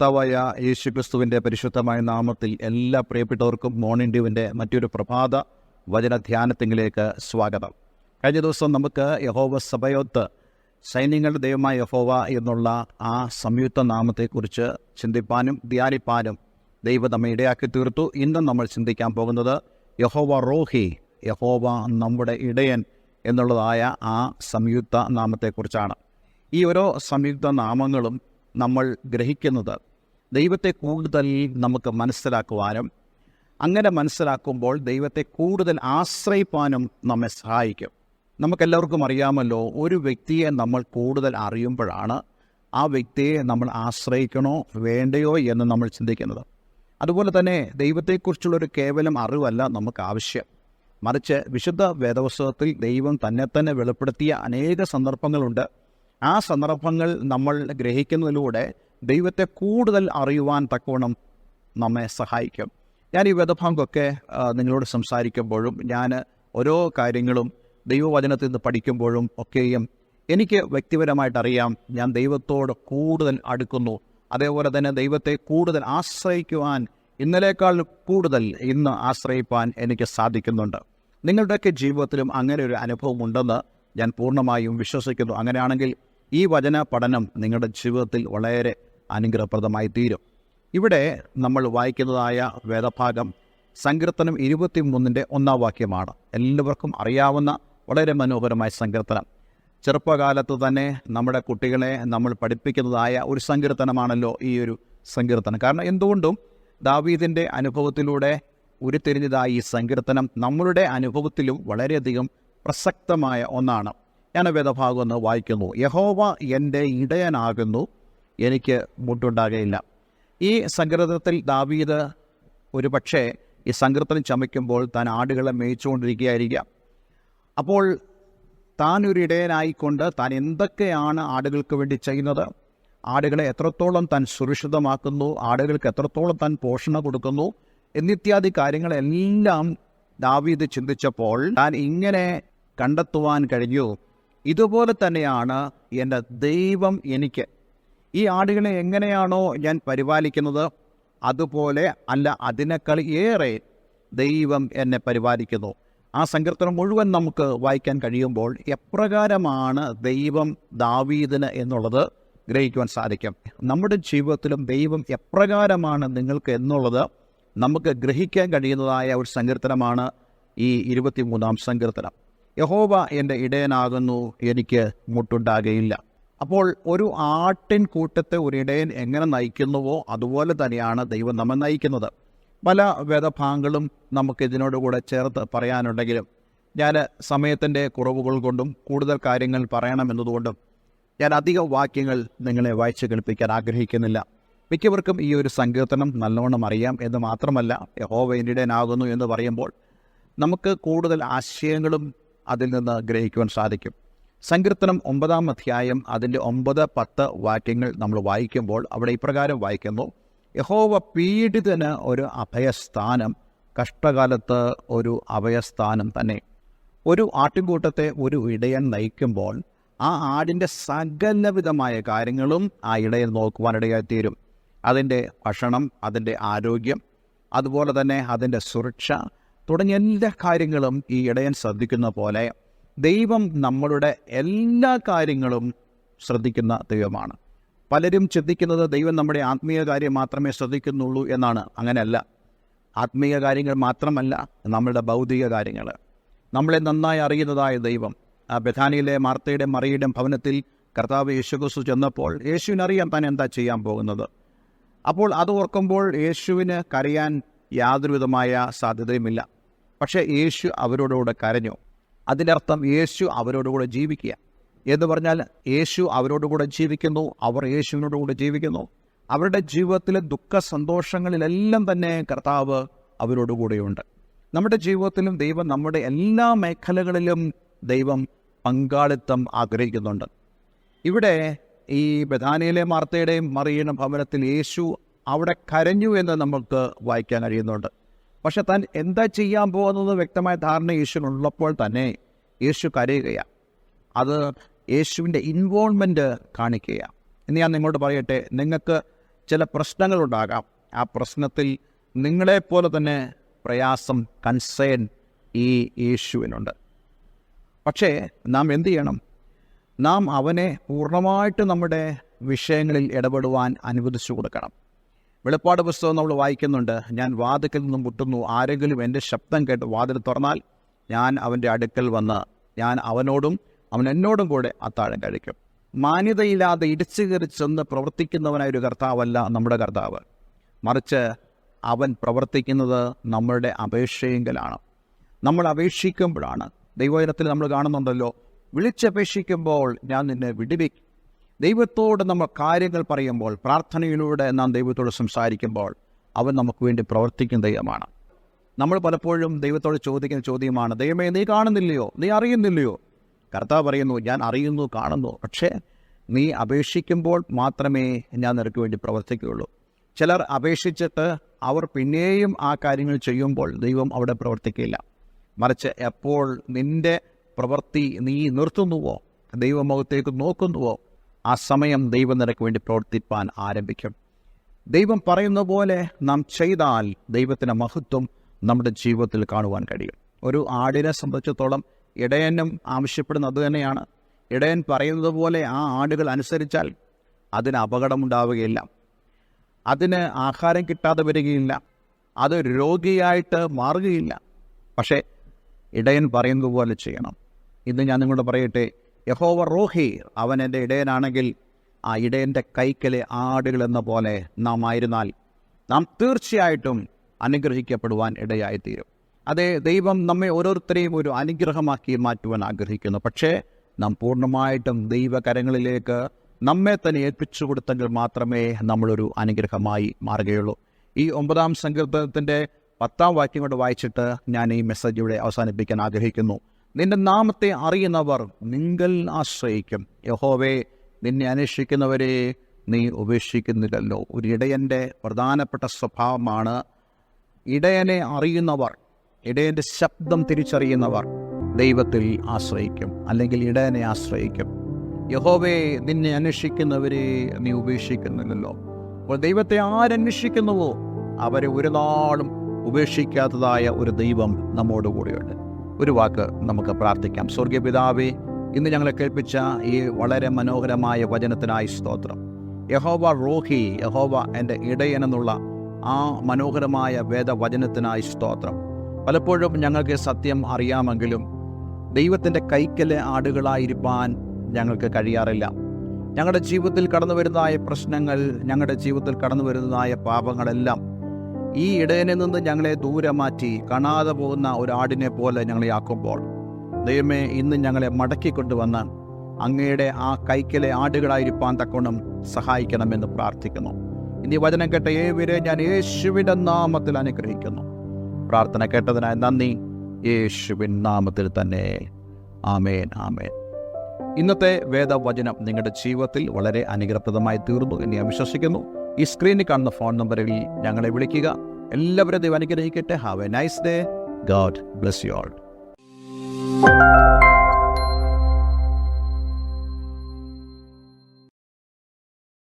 കർത്താവായ യേശു ക്രിസ്തുവിന്റെ പരിശുദ്ധമായ നാമത്തിൽ എല്ലാ പ്രിയപ്പെട്ടവർക്കും മോർണിംഗ് ഡ്യൂവിന്റെ മറ്റൊരു പ്രഭാത വചന ധ്യാനത്തിങ്കിലേക്ക് സ്വാഗതം. കഴിഞ്ഞ ദിവസം നമുക്ക് യഹോവ സഭയോത്ത് സൈന്യങ്ങളുടെ ദൈവമായ യഹോവ എന്നുള്ള ആ സംയുക്ത നാമത്തെക്കുറിച്ച് ചിന്തിപ്പാനും ധ്യാനിപ്പാനും ദൈവം നമ്മെ ഇടയാക്കി തീർത്തു. ഇന്നും നമ്മൾ ചിന്തിക്കാൻ പോകുന്നത് യഹോവ റോഹി യഹോവ നമ്മുടെ ഇടയൻ എന്നുള്ളതായ ആ സംയുക്ത നാമത്തെക്കുറിച്ചാണ്. ഈ ഓരോ സംയുക്ത നാമങ്ങളും നമ്മൾ ഗ്രഹിക്കുന്നത് ദൈവത്തെ കൂടുതൽ നമുക്ക് മനസ്സിലാക്കുവാനും അങ്ങനെ മനസ്സിലാക്കുമ്പോൾ ദൈവത്തെ കൂടുതൽ ആശ്രയിപ്പാനും നമ്മെ സഹായിക്കും. നമുക്കെല്ലാവർക്കും അറിയാമല്ലോ ഒരു വ്യക്തിയെ നമ്മൾ കൂടുതൽ അറിയുമ്പോഴാണ് ആ വ്യക്തിയെ നമ്മൾ ആശ്രയിക്കണോ വേണ്ടയോ എന്ന് നമ്മൾ ചിന്തിക്കുന്നത്. അതുപോലെ തന്നെ ദൈവത്തെക്കുറിച്ചുള്ള ഒരു കേവലം അറിവല്ല നമുക്ക് ആവശ്യം. മറിച്ച് വിശുദ്ധ വേദപുസ്തകത്തിൽ ദൈവം തന്നെ തന്നെ വെളിപ്പെടുത്തിയ അനേക സന്ദർഭങ്ങളുണ്ട്. ആ സന്ദർഭങ്ങൾ നമ്മൾ ഗ്രഹിക്കുന്നതിലൂടെ ദൈവത്തെ കൂടുതൽ അറിയുവാൻ തക്കവണ്ണം നമ്മെ സഹായിക്കും. ഞാൻ ഈ വേദഭാഗമൊക്കെ നിങ്ങളോട് സംസാരിക്കുമ്പോഴും ഞാൻ ഓരോ കാര്യങ്ങളും ദൈവവചനത്തിൽ നിന്ന് പഠിക്കുമ്പോഴും ഒക്കെയും എനിക്ക് വ്യക്തിപരമായിട്ട് അറിയാം. ഞാൻ ദൈവത്തോട് കൂടുതൽ അടുക്കുന്നു. അതേപോലെ തന്നെ ദൈവത്തെ കൂടുതൽ ആശ്രയിക്കുവാൻ ഇന്നലേക്കാൾ കൂടുതൽ ഇന്ന് ആശ്രയിപ്പാൻ എനിക്ക് സാധിക്കുന്നുണ്ട്. നിങ്ങളുടെയൊക്കെ ജീവിതത്തിലും അങ്ങനെ ഒരു അനുഭവം ഉണ്ടെന്ന് ഞാൻ പൂർണമായും വിശ്വസിക്കുന്നു. അങ്ങനെയാണെങ്കിൽ ഈ വചന പഠനം നിങ്ങളുടെ ജീവിതത്തിൽ വളരെ അനുഗ്രഹപ്രദമായി തീരും ഇവിടെ നമ്മൾ വായിക്കുന്നതായ വേദഭാഗം സങ്കീർത്തനം ഇരുപത്തി മൂന്നിന്റെ ഒന്നാം വാക്യമാണ്. എല്ലാവർക്കും അറിയാവുന്ന വളരെ മനോഹരമായ സങ്കീർത്തനം. ചെറുപ്പകാലത്ത് തന്നെ നമ്മുടെ കുട്ടികളെ നമ്മൾ പഠിപ്പിക്കുന്നതായ ഒരു സങ്കീർത്തനമാണല്ലോ ഈ ഒരു സങ്കീർത്തനം. കാരണം എന്തുകൊണ്ടും ദാവീദിന്റെ അനുഭവത്തിലൂടെ ഉരുത്തിരിഞ്ഞതായ ഈ സങ്കീർത്തനം നമ്മളുടെ അനുഭവത്തിലും വളരെയധികം പ്രസക്തമായ ഒന്നാണ്. ഞാൻ വേദഭാഗം ഒന്ന് വായിക്കുന്നു. യഹോവ എന്റെ ഇടയനാകുന്നു എനിക്ക് മുട്ടുണ്ടാകുകയില്ല ഈ സങ്കീർത്തനത്തിൽ ദാവീദ് ഒരു പക്ഷേ ഈ സങ്കീർത്തനം ചമയ്ക്കുമ്പോൾ താൻ ആടുകളെ മേയിച്ചുകൊണ്ടിരിക്കുകയായിരിക്കാം. അപ്പോൾ താൻ ഒരു ഇടയനായിക്കൊണ്ട് താൻ എന്തൊക്കെയാണ് ആടുകൾക്ക് വേണ്ടി ചെയ്യുന്നത്? ആടുകളെ എത്രത്തോളം താൻ സുരക്ഷിതമാക്കുന്നു? ആടുകൾക്ക് എത്രത്തോളം താൻ പോഷണം കൊടുക്കുന്നു? എന്നിത്യാദി കാര്യങ്ങളെല്ലാം ദാവീദ് ചിന്തിച്ചപ്പോൾ താൻ ഇങ്ങനെ കണ്ടെത്തുവാൻ കഴിഞ്ഞു. ഇതുപോലെ തന്നെയാണ് എന്റെ ദൈവം എനിക്ക്. ഈ ആടുകളെ എങ്ങനെയാണോ ഞാൻ പരിപാലിക്കുന്നത്? അതുപോലെ അല്ല അതിനേക്കാൾ ഏറെ ദൈവം എന്നെ പരിപാലിക്കുന്നു. ആ സങ്കീർത്തനം മുഴുവൻ നമുക്ക് വായിക്കാൻ കഴിയുമ്പോൾ എപ്രകാരമാണ് ദൈവം ദാവീദിന് എന്നുള്ളത് ഗ്രഹിക്കുവാൻ സാധിക്കും. നമ്മുടെ ജീവിതത്തിലും ദൈവം എപ്രകാരമാണ് നിങ്ങൾക്ക് എന്നുള്ളത് നമുക്ക് ഗ്രഹിക്കാൻ കഴിയുന്നതായ ഒരു സങ്കീർത്തനമാണ് ഈ ഇരുപത്തിമൂന്നാം സങ്കീർത്തനം. യഹോവ എന്റെ ഇടയനാകുന്നു എനിക്ക് മുട്ടുണ്ടാകുകയില്ല അപ്പോൾ ഒരു ആട്ടിൻ കൂട്ടത്തെ ഒരിടയൻ എങ്ങനെ നയിക്കുന്നുവോ അതുപോലെ തന്നെയാണ് ദൈവം നമ്മെ നയിക്കുന്നത്. പല വേദഭാഗങ്ങളും നമുക്ക് ഇതിനോടുകൂടെ ചേർത്ത് പറയാനുണ്ടെങ്കിലും ഞാൻ സമയത്തിന്റെ കുറവുകൾ കൊണ്ടും കൂടുതൽ കാര്യങ്ങൾ പറയണമെന്നതുകൊണ്ടും ഞാൻ അധിക വാക്യങ്ങൾ നിങ്ങളെ വായിച്ചു കേൾപ്പിക്കാൻ ആഗ്രഹിക്കുന്നില്ല. മിക്കവർക്കും ഈ ഒരു സങ്കീർത്തനം നല്ലവണ്ണം അറിയാം എന്ന് മാത്രമല്ല യഹോവ ഇടയനാകുന്നു എന്ന് പറയുമ്പോൾ നമുക്ക് കൂടുതൽ ആശയങ്ങളും അതിൽ നിന്ന് ഗ്രഹിക്കുവാൻ സാധിക്കും. സങ്കീർത്തനം ഒമ്പതാം അധ്യായം അതിന്റെ ഒമ്പത് പത്ത് വാക്യങ്ങൾ നമ്മൾ വായിക്കുമ്പോൾ അവിടെ ഇപ്രകാരം വായിക്കുന്നു. യഹോവ പീഡിതന് ഒരു അഭയസ്ഥാനം കഷ്ടകാലത്ത് ഒരു അഭയസ്ഥാനം തന്നെ. ഒരു ആട്ടിൻകൂട്ടത്തെ ഒരു ഇടയൻ നയിക്കുമ്പോൾ ആ ആടിന്റെ സകലവിധമായ കാര്യങ്ങളും ആ ഇടയൻ നോക്കുവാനിടയായി തീരും. അതിന്റെ ഭക്ഷണം അതിന്റെ ആരോഗ്യം അതുപോലെ തന്നെ അതിന്റെ സുരക്ഷ തുടങ്ങിയ എല്ലാ കാര്യങ്ങളും ഈ ഇടയൻ ശ്രദ്ധിക്കുന്ന പോലെ ദൈവം നമ്മളുടെ എല്ലാ കാര്യങ്ങളും ശ്രദ്ധിക്കുന്ന ദൈവമാണ്. പലരും ചിന്തിക്കുന്നത് ദൈവം നമ്മുടെ ആത്മീയ കാര്യം മാത്രമേ ശ്രദ്ധിക്കുന്നുള്ളൂ എന്നാണ്. അങ്ങനെയല്ല. ആത്മീയ കാര്യങ്ങൾ മാത്രമല്ല നമ്മളുടെ ഭൗതിക കാര്യങ്ങൾ. നമ്മളെ നന്നായി അറിയുന്നതായ ദൈവം. ആ ബഥാനിയിലെ മാർത്തയുടെ മറിയുടെ ഭവനത്തിൽ കർത്താവ് യേശുക്രിസ്തു ചെന്നപ്പോൾ യേശുവിനറിയാം താൻ എന്താ ചെയ്യാൻ പോകുന്നത്? അപ്പോൾ അത് ഓർക്കുമ്പോൾ യേശുവിന് കരയാൻ യാതൊരുവിധമായ സാധ്യതയുമില്ല. പക്ഷേ യേശു അവരോടുകൂടെ കരഞ്ഞു. അതിനർത്ഥം യേശു അവരോടുകൂടെ ജീവിക്കുക. എന്ന് പറഞ്ഞാൽ യേശു അവരോടുകൂടെ ജീവിക്കുന്നു അവർ യേശുവിനോടുകൂടെ ജീവിക്കുന്നു. അവരുടെ ജീവിതത്തിലെ ദുഃഖ സന്തോഷങ്ങളിലെല്ലാം തന്നെ കർത്താവ് അവരോടുകൂടെയുണ്ട്. നമ്മുടെ ജീവിതത്തിലും ദൈവം നമ്മുടെ എല്ലാ മേഖലകളിലും ദൈവം പങ്കാളിത്തം ആഗ്രഹിക്കുന്നുണ്ട്. ഇവിടെ ഈ ബഥാനിയിലെ മാർത്തയുടെയും മറിയണ ഭവനത്തിൽ യേശു അവിടെ കരഞ്ഞു എന്ന് നമുക്ക് വായിക്കാൻ കഴിയുന്നുണ്ട്. പക്ഷെ താൻ എന്താ ചെയ്യാൻ പോകുന്നത് വ്യക്തമായ ധാരണ യേശുവിനുള്ളപ്പോൾ തന്നെ യേശു കരയുകയാണ് അത് യേശുവിന്റെ ഇൻവോൾവ്മെന്റ് കാണിക്കുകയാണ് ഇന്ന് ഞാൻ നിങ്ങളോട് പറയട്ടെ നിങ്ങൾക്ക് ചില പ്രശ്നങ്ങളുണ്ടാകാം. ആ പ്രശ്നത്തിൽ നിങ്ങളെപ്പോലെ തന്നെ പ്രയാസം കൺസേൺ ഈ യേശുവിനുണ്ട്. പക്ഷേ നാം എന്തു ചെയ്യണം? നാം അവനെ പൂർണമായിട്ട് നമ്മുടെ വിഷയങ്ങളിൽ ഇടപെടുവാൻ അനുവദിച്ചു കൊടുക്കണം. വെളിപ്പാട് പുസ്തകം നമ്മൾ വായിക്കുന്നുണ്ട്. ഞാൻ വാതിക്കൽ നിന്നും മുട്ടുന്നു. ആരെങ്കിലും എന്റെ ശബ്ദം കേട്ട് വാതിൽ തുറന്നാൽ ഞാൻ അവന്റെ അടുക്കൽ വന്ന് ഞാൻ അവനോടും അവൻ എന്നോടും കൂടെ അത്താഴം കഴിക്കും. മാന്യതയില്ലാതെ ഇടിച്ചു കയറി ചെന്ന് പ്രവർത്തിക്കുന്നവനായ ഒരു കർത്താവല്ല നമ്മുടെ കർത്താവ്. മറിച്ച് അവൻ പ്രവർത്തിക്കുന്നത് നമ്മളുടെ അപേക്ഷയെങ്കിലാണ്. നമ്മൾ അപേക്ഷിക്കുമ്പോഴാണ്. ദൈവജനത്തിൽ നമ്മൾ കാണുന്നുണ്ടല്ലോ വിളിച്ചപേക്ഷിക്കുമ്പോൾ ഞാൻ നിന്നെ വിടുവിക്കും ദൈവത്തോട് നമ്മൾ കാര്യങ്ങൾ പറയുമ്പോൾ പ്രാർത്ഥനയിലൂടെ നാം ദൈവത്തോട് സംസാരിക്കുമ്പോൾ അവൻ നമുക്ക് വേണ്ടി പ്രവർത്തിക്കുന്ന ദൈവമാണ്. നമ്മൾ പലപ്പോഴും ദൈവത്തോട് ചോദിക്കുന്ന ചോദ്യമാണ് ദൈവമേ നീ കാണുന്നില്ലയോ? നീ അറിയുന്നില്ലയോ? കർത്താവ് പറയുന്നു ഞാൻ അറിയുന്നു കാണുന്നു. പക്ഷേ നീ അപേക്ഷിക്കുമ്പോൾ മാത്രമേ ഞാൻ നിനക്ക് വേണ്ടി പ്രവർത്തിക്കുകയുള്ളൂ. ചിലർ അപേക്ഷിച്ചിട്ട് അവർ പിന്നെയും ആ കാര്യങ്ങൾ ചെയ്യുമ്പോൾ ദൈവം അവിടെ പ്രവർത്തിക്കില്ല. മറിച്ച് എപ്പോൾ നിന്റെ പ്രവൃത്തി നീ നിർത്തുന്നുവോ? ദൈവമുഖത്തേക്ക് നോക്കുന്നുവോ? ആ സമയം ദൈവം നിനക്ക് വേണ്ടി പ്രവർത്തിപ്പാൻ ആരംഭിക്കും. ദൈവം പറയുന്ന പോലെ നാം ചെയ്താൽ ദൈവത്തിന്റെ മഹത്വം നമ്മുടെ ജീവിതത്തിൽ കാണുവാൻ കഴിയും. ഒരു ആടിനെ സംബന്ധിച്ചിടത്തോളം ഇടയനും ആവശ്യപ്പെടുന്നത് തന്നെയാണ്. ഇടയൻ പറയുന്നത് പോലെ ആ ആടുകൾ അനുസരിച്ചാൽ അതിന് അപകടമുണ്ടാവുകയില്ല. അതിന് ആഹാരം കിട്ടാതെ വരികയില്ല. അത് രോഗിയായിട്ട് മാറുകയില്ല. പക്ഷേ ഇടയൻ പറയുന്നത് പോലെ ചെയ്യണം. ഇന്ന് ഞാൻ നിങ്ങളോട് പറയട്ടെ. യഹോവ റോഹി അവൻ എന്റെ ഇടയനാണെങ്കിൽ ആ ഇടയന്റെ കൈക്കലെ ആടുകൾ എന്ന പോലെ നാം ആയിരുന്നാൽ നാം തീർച്ചയായിട്ടും അനുഗ്രഹിക്കപ്പെടുവാൻ ഇടയായിത്തീരും. അതെ ദൈവം നമ്മെ ഓരോരുത്തരെയും ഒരു അനുഗ്രഹമാക്കി മാറ്റുവാൻ ആഗ്രഹിക്കുന്നു. പക്ഷേ നാം പൂർണമായിട്ടും ദൈവകരങ്ങളിലേക്ക് നമ്മെ തന്നെ ഏൽപ്പിച്ചു കൊടുത്തെങ്കിൽ മാത്രമേ നമ്മളൊരു അനുഗ്രഹമായി മാറുകയുള്ളൂ. ഈ ഒമ്പതാം സങ്കീർത്തനത്തിന്റെ പത്താം വാക്യം കൊണ്ട് വായിച്ചിട്ട് ഞാൻ ഈ മെസ്സേജ് ഇവിടെ അവസാനിപ്പിക്കാൻ ആഗ്രഹിക്കുന്നു. നിന്റെ നാമത്തെ അറിയുന്നവർ നിങ്ങൾ ആശ്രയിക്കും. യഹോവേ നിന്നെ അന്വേഷിക്കുന്നവരെ നീ ഉപേക്ഷിക്കുന്നില്ലല്ലോ. ഒരു ഇടയന്റെ പ്രധാനപ്പെട്ട സ്വഭാവമാണ് ഇടയനെ അറിയുന്നവർ ഇടയന്റെ ശബ്ദം തിരിച്ചറിയുന്നവർ ദൈവത്തിൽ ആശ്രയിക്കും അല്ലെങ്കിൽ ഇടയനെ ആശ്രയിക്കും. യഹോവേ നിന്നെ അന്വേഷിക്കുന്നവരെ നീ ഉപേക്ഷിക്കുന്നില്ലല്ലോ. അപ്പോൾ ദൈവത്തെ ആരന്വേഷിക്കുന്നുവോ? അവരെ ഒരു നാളും ഉപേക്ഷിക്കാത്തതായ ഒരു ദൈവം നമ്മോട് കൂടെയുണ്ട് ഒരു വാക്ക് നമുക്ക് പ്രാർത്ഥിക്കാം. സ്വർഗീയ പിതാവേ ഇന്ന് ഞങ്ങളെ കേൾപ്പിച്ച ഈ വളരെ മനോഹരമായ വചനത്തിനായി സ്തോത്രം. യഹോവ റോഹി യഹോവ എന്റെ ഇടയനെന്നുള്ള ആ മനോഹരമായ വേദവചനത്തിനായി സ്തോത്രം. പലപ്പോഴും ഞങ്ങൾക്ക് സത്യം അറിയാമെങ്കിലും ദൈവത്തിന്റെ കൈക്കലെ ആടുകളായിരിക്കാൻ ഞങ്ങൾക്ക് കഴിയാറില്ല. ഞങ്ങളുടെ ജീവിതത്തിൽ കടന്നു വരുന്നതായ പ്രശ്നങ്ങൾ ഞങ്ങളുടെ ജീവിതത്തിൽ കടന്നു വരുന്നതായ പാപങ്ങളെല്ലാം ഈ ഇടയനിൽ നിന്ന് ഞങ്ങളെ ദൂരെ മാറ്റി കാണാതെ പോകുന്ന ഒരു ആടിനെ പോലെ ഞങ്ങളെ ആക്കുമ്പോൾ ദൈവമേ ഇന്ന് ഞങ്ങളെ മടക്കിക്കൊണ്ടുവന്ന് അങ്ങയുടെ ആ കൈക്കലെ ആടുകളായിരിക്കാൻ തക്കോണം സഹായിക്കണമെന്ന് പ്രാർത്ഥിക്കുന്നു. ഇനി വചനം കേട്ട ഏവരെ ഞാൻ യേശുവിന്റെ നാമത്തിൽ അനുഗ്രഹിക്കുന്നു. പ്രാർത്ഥന കേട്ടതിനായി നന്ദി. യേശുവിൻ നാമത്തിൽ തന്നെ. ആമേൻ ആമേൻ. ഇന്നത്തെ വേദവചനം നിങ്ങളുടെ ജീവിതത്തിൽ വളരെ അനുഗ്രഹപ്രദമായി തീർന്നു എന്ന് ഞാൻ വിശ്വസിക്കുന്നു. ഈ സ്ക്രീനിൽ കാണുന്ന ഫോൺ നമ്പറിൽ ഞങ്ങളെ വിളിക്കുക. എല്ലാവരും ദൈവം അനുഗ്രഹിക്കട്ടെ. Have a nice day god bless you all